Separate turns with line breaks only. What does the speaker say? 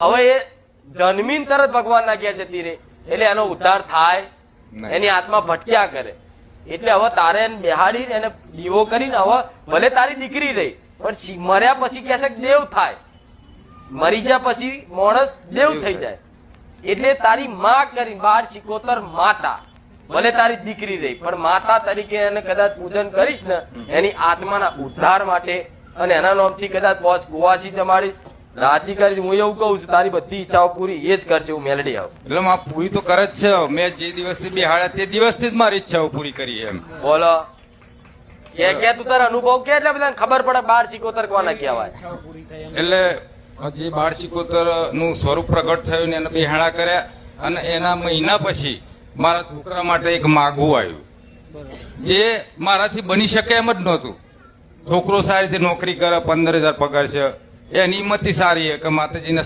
હવે એ જન્મીન તરત ભગવાનના ક્યાં જતી રહી. એટલે એનો ઉદ્ધાર થાય. એની આત્મા ભટક્યા કરે. એટલે હવે તારે એને બેહાડીને એને દીવો કરીને હવે ભલે તારી દીકરી રહી પણ મર્યા પછી કે દેવ થાય. મરી જ્યા પછી માણસ દેવ થઈ જાય. એટલે તારી માં કરી બાર શિકોતર માતા. ભલે તારી દીકરી રહી પણ માતા તરીકે એને કદાચ પૂજન કરીશ ને એની આત્માના ઉદ્ધાર માટે અને એના નામથી કદાચ બોસ ગોવાસી જમાડીશ. રાજી કરીશ હું એવું કહું છું તારી બધી ઈચ્છાઓ પૂરી એ જ કરશે હું મેલડી આવું.
એટલે માં પૂરી તો કરે જ છે મેં જે દિવસથી બેહાડ્યા તે દિવસથી જ મારી ઈચ્છાઓ પૂરી કરી એમ.
બોલો. કે કે તું તારા અનુભવ કે એટલે બધાને ખબર પડે બાર સિકોતર કોને કહેવાય.
એટલે જે બાર સિકોતરનું સ્વરૂપ પ્રગટ થયું ને એને બેહાણા કર્યા અને એના મહિના પછી મારા છોકરા માટે એક માગવું આવ્યું. જે મારાથી બની શકે એમ જ નહોતું. છોકરો સારી રીતે નોકરી કરે પંદર હજાર પગાર છે એની મતી સારી કે માતાજીના